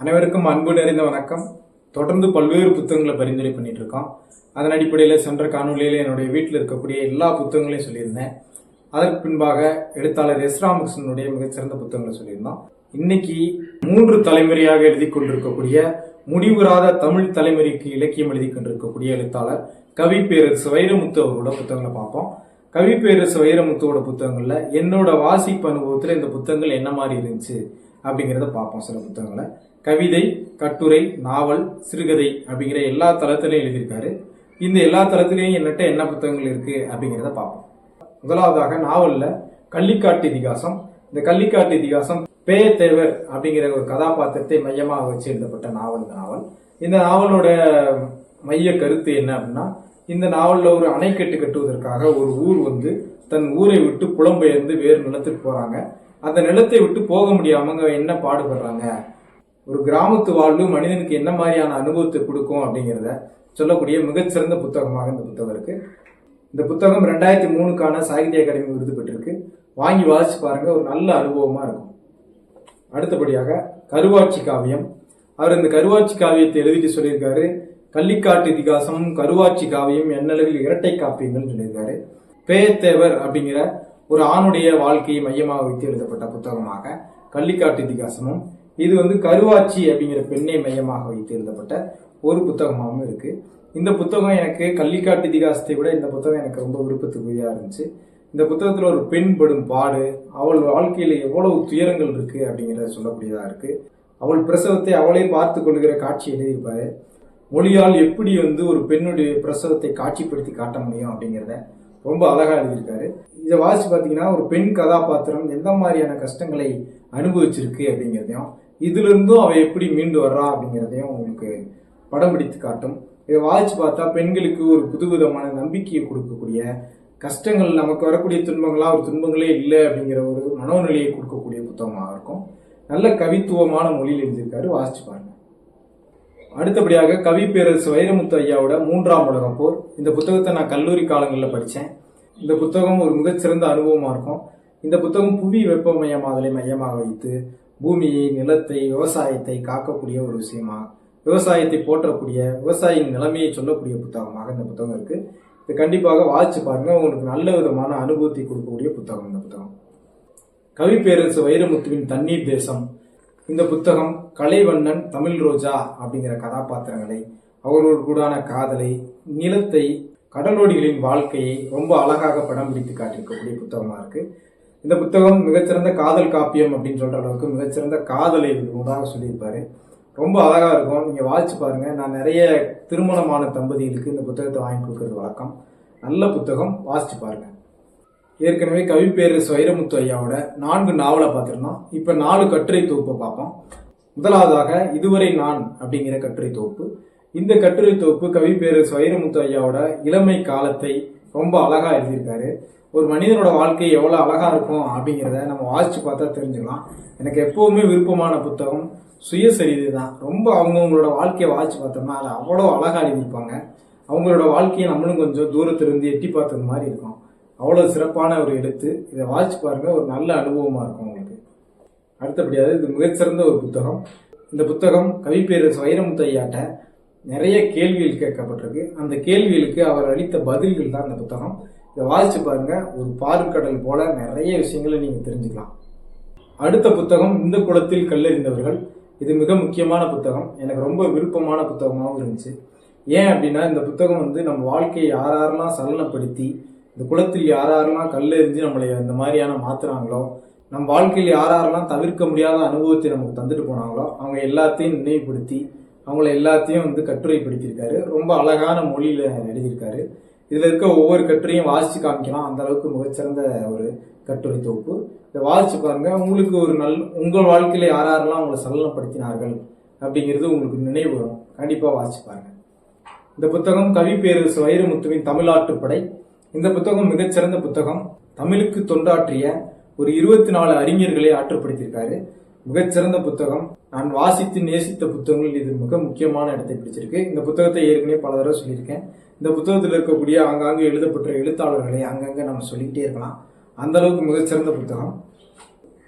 அனைவருக்கும் அன்பு நிறைந்த வணக்கம். தொடர்ந்து பல்வேறு புத்தகங்களை பரிந்துரை பண்ணிட்டு இருக்கோம் அதன் அடிப்படையில் சென்ற காணொலியில் என்னுடைய வீட்டில் இருக்கக்கூடிய எல்லா புத்தகங்களையும் சொல்லியிருந்தேன். அதற்கு பின்பாக எழுத்தாளர் எஸ் ராமகிருஷ்ணனுடைய மிகச்சிறந்த புத்தகங்களை சொல்லியிருந்தோம். இன்னைக்கு மூன்று தலைமுறையாக எழுதி கொண்டிருக்கக்கூடிய முடிவுறாத தமிழ் தலைமுறைக்கு இலக்கியம் எழுதி கொண்டிருக்கக்கூடிய எழுத்தாளர் கவி பேரரசு வைரமுத்து அவரோட புத்தகங்களை பார்ப்போம். கவி பேரரசு வைரமுத்துவோட புத்தகங்களில் என்னோட வாசிப்பு அனுபவத்தில் இந்த புத்தகங்கள் என்ன மாதிரி இருந்துச்சு? அப்படிங்கிறத பார்ப்போம் சில புத்தகங்களை. கவிதை கட்டுரை நாவல் சிறுகதை அப்படிங்கிற எல்லா தளத்திலையும் எழுதியிருக்காரு. இந்த எல்லா தளத்திலையும் என்னட்ட என்ன புத்தகங்கள் இருக்குது அப்படிங்கிறத பார்ப்போம். முதலாவதாக நாவலில் கள்ளிக்காட்டு இதிகாசம். இந்த கள்ளிக்காட்டு இதிகாசம் பேயத்தேவர் அப்படிங்கிற ஒரு கதாபாத்திரத்தை மையமாக வச்சு எழுதப்பட்ட நாவல் இந்த நாவல். இந்த நாவலோட மைய கருத்து என்ன அப்படின்னா இந்த நாவலில் ஒரு அணைக்கட்டு கட்டுவதற்காக ஒரு ஊர் வந்து தன் ஊரை விட்டு புலம்பெயர்ந்து வேறு நிலத்துக்கு போகிறாங்க அந்த நிலத்தை விட்டு போக முடியாமங்க என்ன பாடுபடுறாங்க? ஒரு கிராமத்து வாழ்வு மனிதனுக்கு என்ன மாதிரியான அனுபவத்தை கொடுக்கும் அப்படிங்கிறத சொல்லக்கூடிய மிகச்சிறந்த புத்தகமாக இந்த புத்தகம் இருக்கு. இந்த புத்தகம் ரெண்டாயிரத்தி மூணுக்கான சாகித்ய அகாடமி விருது பெற்றிருக்கு வாங்கி வாசிச்சு பாருங்க ஒரு நல்ல அனுபவமா இருக்கும். அடுத்தபடியாக கருவாட்சி காவியம். அவர் இந்த கருவாட்சி காவியத்தை எழுதிட்டு சொல்லியிருக்காரு. கள்ளிக்காட்டு இதிகாசம் கருவாட்சி காவியம் எண்ணளவில் இரட்டை காப்பியங்கள்னு சொல்லியிருக்காரு. பேயத்தேவர் அப்படிங்கிற ஒரு ஆணுடைய வாழ்க்கையை மையமாக வைத்து எழுதப்பட்ட புத்தகமாக கள்ளிக்காட்டு இதிகாசமும் இது வந்து கருவாச்சி அப்படிங்கிற பெண்ணை மையமாக வைத்து எழுதப்பட்ட ஒரு புத்தகமாகவும் இருக்கு. இந்த புத்தகம் எனக்கு கள்ளிக்காட்டு இதிகாசத்தை விட இந்த புத்தகம் எனக்கு ரொம்ப விருப்பத்துக்குரியா இருந்துச்சு. இந்த புத்தகத்தில் ஒரு பெண் படும் பாடு அவள் வாழ்க்கையில் எவ்வளவு துயரங்கள் இருக்கு அப்படிங்கிறத சொல்லக்கூடியதாக இருக்கு. அவள் பிரசவத்தை அவளே பார்த்து கொள்கிற காட்சி எழுதியிருப்பாரு. மொழியால் எப்படி வந்து ஒரு பெண்ணுடைய பிரசவத்தை காட்சிப்படுத்தி காட்ட முடியும் அப்படிங்கிறத ரொம்ப அழகா எழுதியிருக்காரு. இதை வாசிச்சு பார்த்தீங்கன்னா ஒரு பெண் கதாபாத்திரம் எந்த மாதிரியான கஷ்டங்களை அனுபவிச்சிருக்கு அப்படிங்கிறதையும் இதுலேருந்தும் அவள் எப்படி மீண்டு வர்றா அப்படிங்கிறதையும் உங்களுக்கு படம் பிடித்து காட்டும். இதை வாசிச்சு பார்த்தா பெண்களுக்கு ஒரு புதுவிதமான நம்பிக்கையை கொடுக்கக்கூடிய கஷ்டங்கள் நமக்கு வரக்கூடிய துன்பங்களா ஒரு துன்பங்களே இல்லை அப்படிங்கிற ஒரு மனோநிலையை கொடுக்கக்கூடிய புத்தகமாக இருக்கும். நல்ல கவித்துவமான மொழியில் எழுதியிருக்காரு வாசிச்சு பாருங்க. அடுத்தபடியாக கவி பேரரசு வைரமுத்து ஐயாவோட மூன்றாம் உலகம் போர். இந்த புத்தகத்தை நான் கல்லூரி காலங்களில் படித்தேன். இந்த புத்தகம் ஒரு மிகச்சிறந்த அனுபவமாக இருக்கும். இந்த புத்தகம் புவி வெப்பமயமாதலை மையமாக வைத்து பூமியை நிலத்தை விவசாயத்தை காக்கக்கூடிய ஒரு விஷயமா விவசாயத்தை போற்றக்கூடிய விவசாயியின் நிலைமையை சொல்லக்கூடிய புத்தகமாக இந்த புத்தகம் இருக்குது இது கண்டிப்பாக வாசித்து பாருங்கள் உங்களுக்கு நல்ல விதமான அனுபவத்தை கொடுக்கக்கூடிய புத்தகம் இந்த புத்தகம். கவி பேரரசு வைரமுத்துவின் தண்ணீர் தேசம். இந்த புத்தகம் கலைவண்ணன் தமிழ் ரோஜா அப்படிங்கிற கதாபாத்திரங்களை அவர்களோடு கூடான காதலை நிலத்தை கடலோடிகளின் வாழ்க்கையை ரொம்ப அழகாக படம் பிடித்து காட்டியிருக்கக்கூடிய புத்தகமாக இருக்குது இந்த புத்தகம் மிகச்சிறந்த காதல் காப்பியம் அப்படின்னு சொல்கிற அளவுக்கு மிகச்சிறந்த காதலை உதாக சொல்லியிருப்பார். ரொம்ப அழகாக இருக்கும். நீங்கள் வாசிச்சு பாருங்கள் நான் நிறைய திருமணமான தம்பதிகளுக்கு இந்த புத்தகத்தை வாங்கி கொடுக்கறது வழக்கம். நல்ல புத்தகம். வாசிச்சு பாருங்கள் ஏற்கனவே கவிப்பேரு வைரமுத்து ஐயாவோட நான்கு நாவலை பார்த்துருந்தோம். இப்போ நாலு கட்டுரை தொகுப்பை பார்ப்போம். முதலாவதாக இதுவரை நான் அப்படிங்கிற கட்டுரை தொகுப்பு. இந்த கட்டுரை தொகுப்பு கவி பேரு வைரமுத்து ஐயாவோட இளமை காலத்தை ரொம்ப அழகா எழுதியிருக்காரு. ஒரு மனிதனோட வாழ்க்கை எவ்வளோ அழகா இருக்கும் அப்படிங்கிறத நம்ம வாசிச்சு பார்த்தா தெரிஞ்சுக்கலாம். எனக்கு எப்பவுமே விருப்பமான புத்தகம் சுயசரிதை தான் ரொம்ப அவங்கவுங்களோட வாழ்க்கையை வாசிச்சு பார்த்தோம்னா அதை அவ்வளோ அழகா எழுதியிருப்பாங்க. அவங்களோட வாழ்க்கையை நம்மளும் கொஞ்சம் தூரத்திலிருந்து எட்டி பார்த்தது மாதிரி இருக்கும். அவ்வளோ சிறப்பான ஒரு எழுத்து. இதை வாசிச்சு பாருங்க. ஒரு நல்ல அனுபவமாக இருக்கும் உங்களுக்கு. அடுத்தபடியாவது இது மிகச்சிறந்த ஒரு புத்தகம். இந்த புத்தகம் கவிப்பேரர் பேரரசு வைரமுத்து ஐயாட்ட நிறைய கேள்விகள் கேட்கப்பட்டிருக்கு. அந்த கேள்விகளுக்கு அவர் அளித்த பதில்கள் தான் இந்த புத்தகம். இதை வாசிச்சு பாருங்க. ஒரு பார்க்கடல் போல நிறைய விஷயங்களை நீங்க தெரிஞ்சுக்கலாம். அடுத்த புத்தகம் இந்த குளத்தில் கல்லெறிந்தவர்கள். இது மிக முக்கியமான புத்தகம். எனக்கு ரொம்ப விருப்பமான புத்தகமாகவும் இருந்துச்சு. ஏன் அப்படின்னா இந்த புத்தகம் வந்து நம்ம வாழ்க்கையை யார் யாரெல்லாம் சலனப்படுத்தி இந்த குளத்தில் யார் யாரெல்லாம் கல்லெறிஞ்சு நம்மளை இந்த மாதிரியான மாத்துறாங்களோ நம்ம வாழ்க்கையில் யார் யாரெல்லாம் தவிர்க்க முடியாத அனுபவத்தை நமக்கு தந்துட்டு போனாங்களோ அவங்க எல்லாத்தையும் நினைவுபடுத்தி அவங்கள எல்லாத்தையும் வந்து கட்டுரைப்படுத்தியிருக்காரு. ரொம்ப அழகான மொழியில் எழுதியிருக்காரு. இதில் இருக்க ஒவ்வொரு கட்டுரையும் வாசித்து காமிக்கலாம். அந்த அளவுக்கு மிகச்சிறந்த ஒரு கட்டுரை தொகுப்பு. இதை வாசித்து பாருங்கள் உங்களுக்கு ஒரு நல் உங்கள் வாழ்க்கையில் யார் யாரெல்லாம் உங்களை சலனப்படுத்தினார்கள் அப்படிங்கிறது உங்களுக்கு நினைவு வரும். கண்டிப்பாக வாசித்து பாருங்கள் இந்த புத்தகம் கவி பேரரசு வைரமுத்துவின் தமிழாற்றுப்படை இந்த புத்தகம் மிகச்சிறந்த புத்தகம். தமிழுக்கு தொண்டாற்றிய ஒரு இருபத்தி நாலு அறிஞர்களை ஆற்றுப்படுத்தியிருக்காரு. மிகச்சிறந்த புத்தகம். நான் வாசித்து நேசித்த புத்தகங்கள் இது மிக முக்கியமான இடத்தை பிடிச்சிருக்கு. இந்த புத்தகத்தை ஏற்கனவே பல தடவை சொல்லியிருக்கேன். இந்த புத்தகத்தில் இருக்கக்கூடிய ஆங்காங்கே எழுதப்பட்ட எழுத்தாளர்களை அங்கங்கே நம்ம சொல்லிக்கிட்டே இருக்கலாம். அந்த அளவுக்கு மிகச்சிறந்த புத்தகம்.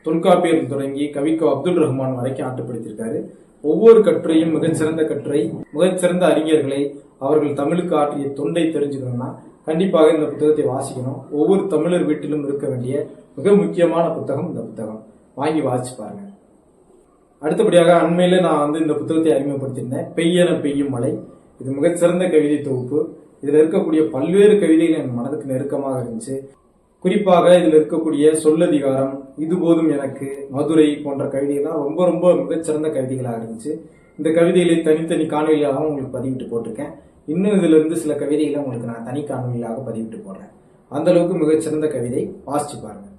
தொல்காப்பியர் தொடங்கி கவிக்கோ அப்துல் ரஹ்மான் வரைக்கும் ஆட்டுப்படுத்தியிருக்காரு. ஒவ்வொரு கட்டுரையும் மிகச்சிறந்த கட்டுரை மிகச்சிறந்த அறிஞர்களை அவர்கள் தமிழுக்கு ஆற்றிய தொண்டை தெரிஞ்சுக்கணும்னா கண்டிப்பாக இந்த புத்தகத்தை வாசிக்கணும். ஒவ்வொரு தமிழர் வீட்டிலும் இருக்க வேண்டிய மிக முக்கியமான புத்தகம் இந்த புத்தகம். வாங்கி வாசிச்சு பாருங்க. அடுத்தபடியாக அண்மையில நான் வந்து இந்த புத்தகத்தை அறிமுகப்படுத்தியிருந்தேன். பெய்யன பெய்யும் மலை இது மிகச்சிறந்த கவிதை தொகுப்பு. இதில் இருக்கக்கூடிய பல்வேறு கவிதைகள் என் மனதுக்கு நெருக்கமாக இருந்துச்சு. குறிப்பாக இதில் இருக்கக்கூடிய சொல்லதிகாரம் இது போதும் எனக்கு மதுரை போன்ற கவிதைகள்லாம் ரொம்ப ரொம்ப மிகச்சிறந்த கவிதைகளாக இருந்துச்சு. இந்த கவிதைகளை தனித்தனி காணொலியாகவும் உங்களுக்கு பதிவிட்டு போட்டிருக்கேன். இன்னும் இதுல இருந்து சில கவிதைகளை உங்களுக்கு நான் தனி காணொலியாக பதிவிட்டு போடுறேன். அந்த அளவுக்கு மிகச்சிறந்த கவிதை வாசிச்சு பாருங்கள்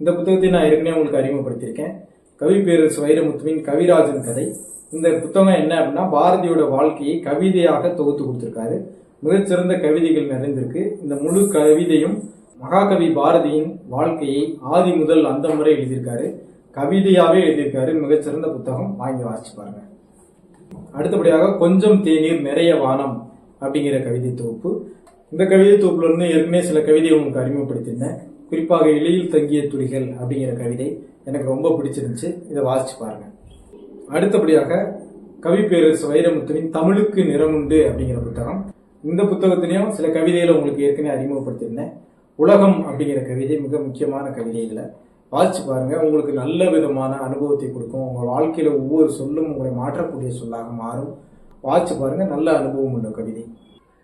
இந்த புத்தகத்தை நான் ஏற்கனவே உங்களுக்கு அறிமுகப்படுத்தியிருக்கேன். கவி பேரரசு வைரமுத்துவின் கவிராஜன் கதை. இந்த புத்தகம் என்ன அப்படின்னா பாரதியோட வாழ்க்கையை கவிதையாக தொகுத்து கொடுத்துருக்காரு. மிகச்சிறந்த கவிதைகள் நிறைந்திருக்கு. இந்த முழு கவிதையும் மகாகவி பாரதியின் வாழ்க்கையை ஆதி முதல் அந்த முறை எழுதியிருக்காரு. கவிதையாகவே எழுதியிருக்காரு. மிகச்சிறந்த புத்தகம். வாங்கி வாசிச்சு பாருங்க. அடுத்தபடியாக கொஞ்சம் தேநீர் நிறைய வானம் அப்படிங்கிற கவிதை தொகுப்பு. இந்த கவிதை தொகுப்புல இருந்து ஏற்கனவே சில கவிதையை உங்களுக்கு அறிமுகப்படுத்தியிருந்தேன். குறிப்பாக இலையில் தங்கிய துளிகள் அப்படிங்கிற கவிதை எனக்கு ரொம்ப பிடிச்சிருந்துச்சு. இதை வாசிச்சு பாருங்க. அடுத்தபடியாக கவி பேரரசு வைரமுத்துவின் தமிழுக்கு நிறமுண்டு அப்படிங்கிற புத்தகம். இந்த புத்தகத்திலையும் சில கவிதைகளை உங்களுக்கு ஏற்கனவே அறிமுகப்படுத்தியிருந்தேன். உலகம் அப்படிங்கிற கவிதை மிக முக்கியமான கவிதை இதில். வாசிச்சு பாருங்க. உங்களுக்கு நல்ல விதமான அனுபவத்தை கொடுக்கும். உங்கள் வாழ்க்கையில ஒவ்வொரு சொல்லும் உங்களை மாற்றக்கூடிய சொல்லாக மாறும். வாசிச்சு பாருங்க. நல்ல அனுபவம் உள்ள கவிதை.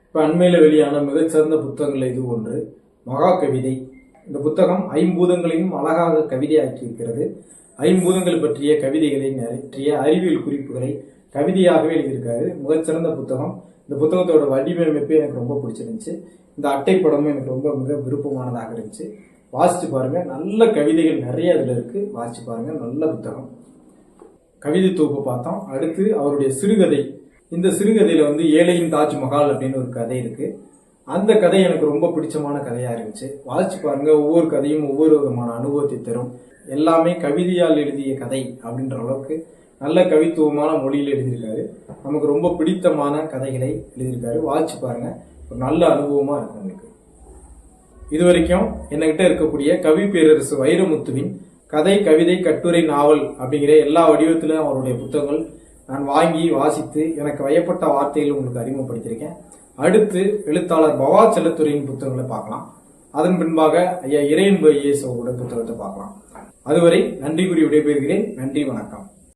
இப்போ அண்மையில் வெளியான மிகச்சிறந்த புத்தகங்கள் இது ஒன்று. மகா கவிதை இந்த புத்தகம் ஐம்பூதங்களையும் அழகாக கவிதையாக்கி இருக்கிறது ஐம்பூதங்கள் பற்றிய கவிதைகளை பற்றிய அறிவியல் குறிப்புகளை கவிதையாகவே எழுதியிருக்காரு. மிகச்சிறந்த புத்தகம். இந்த புத்தகத்தோட வடிவமைப்பு எனக்கு ரொம்ப பிடிச்சிருந்துச்சு. இந்த அட்டைப்படமும் எனக்கு ரொம்ப மிக விருப்பமானதாக இருந்துச்சு. வாசிச்சு பாருங்க. நல்ல கவிதைகள் நிறைய அதில் இருக்கு. வாசிச்சு பாருங்க. நல்ல புத்தகம். கவிதை தொகுப்பு பார்த்தோம். அடுத்து அவருடைய சிறுகதை. இந்த சிறுகதையில வந்து ஏழையின் தாஜ்மஹால் அப்படின்னு ஒரு கதை இருக்குது அந்த கதை எனக்கு ரொம்ப பிடிச்சமான கதையா இருந்துச்சு. வாசிச்சு பாருங்க ஒவ்வொரு கதையும் ஒவ்வொரு விதமான அனுபவத்தை தரும். எல்லாமே கவிதையால் எழுதிய கதை அப்படின்ற அளவுக்கு நல்ல கவித்துவமான மொழியில் எழுதியிருக்காரு. நமக்கு ரொம்ப பிடித்தமான கதைகளை எழுதியிருக்காரு. வாசிச்சு பாருங்க ஒரு நல்ல அனுபவமா இருக்கும் உங்களுக்கு. இது வரைக்கும் என்கிட்ட இருக்கக்கூடிய கவி பேரரசு வைரமுத்துவின் கதை கவிதை கட்டுரை நாவல் அப்படிங்கிற எல்லா வடிவத்திலும் அவருடைய புத்தகங்கள் நான் வாங்கி வாசித்து எனக்கு வயப்பட்ட வார்த்தைகள் உங்களுக்கு அறிமுகப்படுத்தியிருக்கேன். அடுத்து எழுத்தாளர் பவா செல்லத்துறையின் புத்தகங்களை பார்க்கலாம். அதன் பின்பாக ஐயா இறையன்பு ஐஏஎஸ் அவர்களுடைய புத்தகத்தை பார்க்கலாம். அதுவரை நன்றி கூறி விடைபெறுகிறேன். நன்றி வணக்கம்.